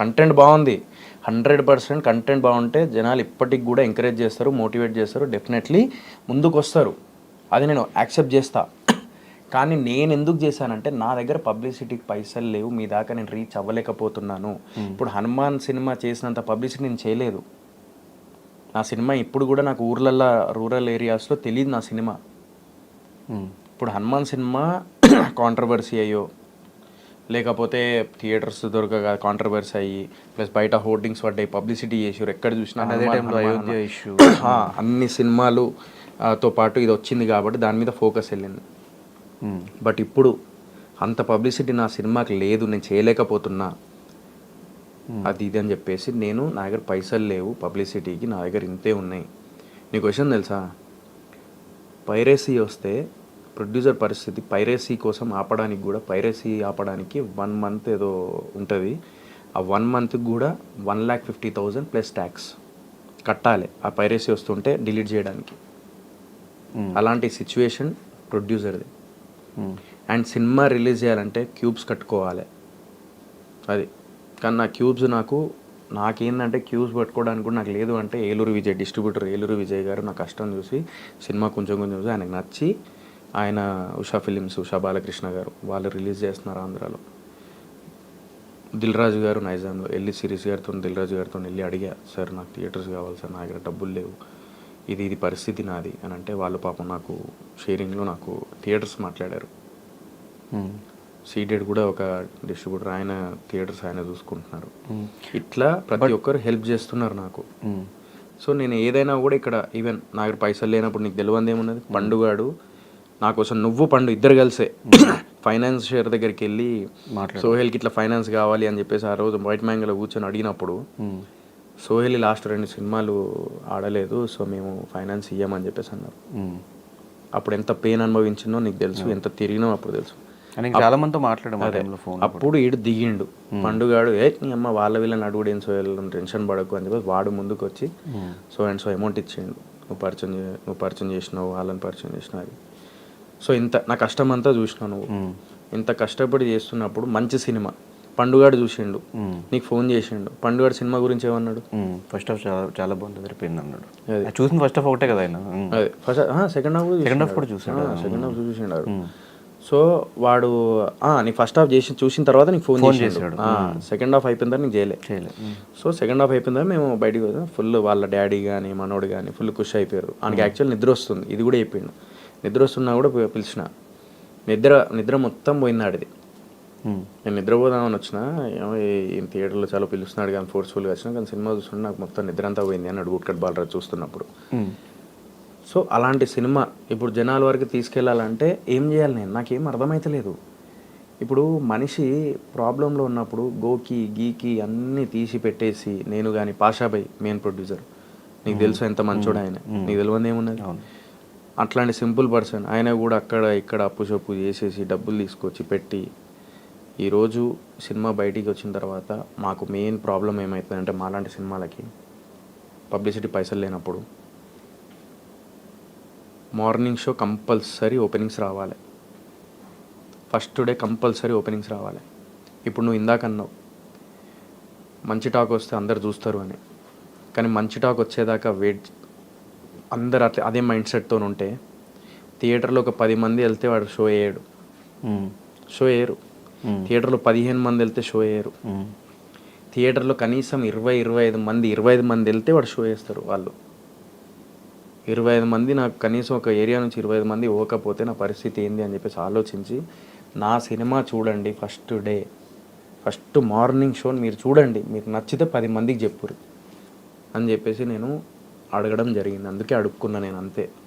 Content బాగుంది. Hundred percent content బాగుంటే జనాలు ఇప్పటికి కూడా ఎంకరేజ్ చేస్తారు మోటివేట్ చేస్తారు డెఫినెట్లీ ముందుకు వస్తారు. అది నేను యాక్సెప్ట్ చేస్తా. కానీ నేను ఎందుకు చేశానంటే నా దగ్గర పబ్లిసిటీకి పైసలు లేవు మీ దాకా నేను రీచ్ అవ్వలేకపోతున్నాను. ఇప్పుడు హనుమాన్ సినిమా చేసినంత పబ్లిసిటీ నేను చేయలేదు. నా సినిమా ఇప్పుడు కూడా నాకు ఊర్లల్లో రూరల్ ఏరియాస్లో తెలియదు నా సినిమా. ఇప్పుడు హనుమాన్ సినిమా కాంట్రవర్సీ అయ్యో లేకపోతే థియేటర్స్ దొరకక కాంట్రవర్సీ అయ్యి ప్లస్ బయట హోర్డింగ్స్ పడ్డాయి పబ్లిసిటీ చేసారు ఎక్కడ చూసినా అదే టైంలో అయోధ్య. ఇష్యూ అన్ని సినిమాలు తో పాటు ఇది వచ్చింది కాబట్టి దాని మీద ఫోకస్ వెళ్ళింది. బట్ ఇప్పుడు అంత పబ్లిసిటీ నా సినిమాకి లేదు నేను చేయలేకపోతున్నా. అది ఇది అని చెప్పేసి నేను నా దగ్గర పైసలు లేవు పబ్లిసిటీకి నా దగ్గర ఇంతే ఉన్నాయి. నీకు క్వశ్చన్ తెలుసా? పైరసీ వస్తే ప్రొడ్యూసర్ పరిస్థితి పైరసీ కోసం ఆపడానికి కూడా పైరసీ ఆపడానికి వన్ మంత్ ఏదో ఉంటుంది. ఆ వన్ మంత్కి కూడా one lakh fifty thousand plus tax కట్టాలి. ఆ పైరసీ వస్తుంటే డిలీట్ చేయడానికి. ఉమ్. అలాంటి సిచ్యువేషన్ ప్రొడ్యూసర్ది. అండ్ సినిమా రిలీజ్ చేయాలంటే క్యూబ్స్ కట్టుకోవాలి. అది. కానీ నా క్యూబ్స్ నాకు నాకేందంటే క్యూబ్స్ పట్టుకోవడానికి కూడా నాకు లేదు అంటే ఏలూరు విజయ్ డిస్ట్రిబ్యూటర్ ఏలూరు విజయ్ గారు నా కష్టం చూసి సినిమా కొంచెం కొంచెం చూసి ఆయనకు నచ్చి ఆయన ఉషా ఫిలిమ్స్ ఉషా బాలకృష్ణ గారు వాళ్ళు రిలీజ్ చేస్తున్నారు ఆంధ్రాలో. దిల్ రాజు గారు నైజాంలో వెళ్ళి సిరీస్ గారితో దిల్ రాజు గారితో వెళ్ళి అడిగా సార్ నాకు థియేటర్స్ కావాలి సార్ నా దగ్గర డబ్బులు లేవు. ఇది ఇది పరిస్థితి నాది. అని అంటే వాళ్ళు పాపం నాకు షేరింగ్లో నాకు థియేటర్స్ మాట్లాడారు. సీడెడ్ కూడా ఒక డిస్ట్రిబ్యూటర్ ఆయన థియేటర్స్ ఆయన చూసుకుంటున్నారు. ఇట్లా ప్రతి ఒక్కరు హెల్ప్ చేస్తున్నారు నాకు. సో నేను ఏదైనా కూడా ఇక్కడ ఈవెన్ నా దగ్గర పైసలు లేనప్పుడు నీకు తెలియంది ఏమున్నది పండుగాడు నా కోసం నువ్వు పండు ఇద్దరు కలిసే. ఫైనాన్షియర్ దగ్గరికి వెళ్ళి మాట్లాడు. సోహెల్కి ఇట్లా ఫైనాన్స్ కావాలి అని చెప్పేసి ఆ రోజు వైట్ మ్యాంగలో కూర్చొని అడిగినప్పుడు ఉమ్. సోహెల్ లాస్ట్ రెండు సినిమాలు ఆడలేదు సో మేము ఫైనాన్స్ ఇయ్యమని చెప్పేసి అన్నారు. ఉమ్. అప్పుడు ఎంత పెయిన్ అనుభవించిందో నీకు తెలుసు ఎంత తిరిగినో అప్పుడు తెలుసు. చాలా మందితో ఫోన్ అప్పుడు. ఈడు దిగిండు. పండుగాడు ఏ నీ అమ్మ వాళ్ళ వీళ్ళని అడుగుడు ఏం సో వీళ్ళని టెన్షన్ పడకు అని చెప్పి వాడు ముందుకు వచ్చి సో అండ్ సో అమౌంట్ ఇచ్చిండు. నువ్వు పరిచయం నువ్వు పరిచయం చేసినావు వాళ్ళని పరిచయం చేసినావు అది సో ఇంత నా కష్టం అంతా చూసినావు నువ్వు. ఇంత కష్టపడి చేస్తున్నప్పుడు మంచి సినిమా. పండుగాడు చూసిండు. నీకు ఫోన్ చేసిండు. పండుగాడు సినిమా గురించి ఏమన్నాడు. ఫస్ట్ హాఫ్ చాలా చాలా బాగుంది అన్నాడు. చూసిన ఫస్ట్ హాఫ్ ఒకటే కదా ఆయన. అదే. First second half Second half కూడా చూసాడా? సెకండ్ హాఫ్ చూసిండాడు. ఉమ్. సో వాడు నీ ఫస్ట్ హాఫ్ చేసి చూసిన తర్వాత నీకు ఫోన్ చేసాడు. సెకండ్ హాఫ్ అయిపోయిన తర్వాత నీకు చేయలే. సో సెకండ్ హాఫ్ అయిపోయిన తర్వాత మేము బయటికి ఫుల్ వాళ్ళ డాడీ కానీ మనోడు కానీ ఫుల్ ఖుషి అయిపోయారు. ఆయనకి యాక్చువల్ నిద్ర వస్తుంది. ఇది కూడా చెప్పిండు నిద్ర వస్తున్నా కూడా పిలిచిన. నిద్ర నిద్ర మొత్తం పోయింది ఆడిది ఉమ్. నేను నిద్రపోదామని వచ్చిన ఏమో ఈ- ఈ థియేటర్లో చాలా పిలుస్తున్నాడు కానీ ఫోర్స్ఫుల్గా వచ్చిన కానీ సినిమా చూస్తుంటే నాకు మొత్తం నిద్ర అంతా పోయింది అన్నాడు గుట్కట్ బాలరాజు చూస్తున్నప్పుడు. సో అలాంటి సినిమా ఇప్పుడు జనాల వరకు తీసుకెళ్ళాలంటే ఏం చేయాలి నేను? నాకేం అర్థమైతలేదు. ఇప్పుడు మనిషి ప్రాబ్లంలో ఉన్నప్పుడు గోకి గీకి అన్నీ తీసి పెట్టేసి నేను కానీ పాషాబాయ్ మెయిన్ ప్రొడ్యూసర్ నీకు తెలుసు ఎంత మంచోడు ఆయన? నీకు తెలియదు ఏమున్నది. అట్లాంటి సింపుల్ పర్సన్. ఆయన కూడా అక్కడ ఇక్కడ అప్పుచప్పు చేసేసి డబ్బులు తీసుకొచ్చి పెట్టి ఈరోజు సినిమా బయటికి వచ్చిన తర్వాత మాకు మెయిన్ ప్రాబ్లం ఏమవుతుందంటే మాలాంటి సినిమాలకి పబ్లిసిటీ పైసలు లేనప్పుడు మార్నింగ్ షో కంపల్సరీ ఓపెనింగ్స్ రావాలి. ఫస్ట్ డే కంపల్సరీ ఓపెనింగ్స్ రావాలి. ఇప్పుడు నువ్వు ఇందాక అన్నావు మంచి టాక్ వస్తే అందరు చూస్తారు అని. కానీ మంచి టాక్ వచ్చేదాకా వెయిట్ అందరు అట్లా అదే మైండ్ సెట్తో ఉంటే థియేటర్లో ఒక పది మంది వెళ్తే వాడు షో వేయడు. షో వేయరు. థియేటర్లో పదిహేను మంది వెళ్తే షో వేయరు. థియేటర్లో కనీసం ఇరవై ఇరవై ఐదు మంది ఇరవై ఐదు మంది వెళ్తే వాడు షో వేస్తారు వాళ్ళు. ఇరవై ఐదు మంది నాకు కనీసం ఒక ఏరియా నుంచి ఇరవై ఐదు మంది ఇవ్వకపోతే నా పరిస్థితి ఏంది అని చెప్పేసి ఆలోచించి నా సినిమా చూడండి first day first morning show మీరు చూడండి. మీకు నచ్చితే పది మందికి చెప్పురు. అని చెప్పేసి నేను అడగడం జరిగింది. అందుకే అడుక్కున్నా నేను అంతే.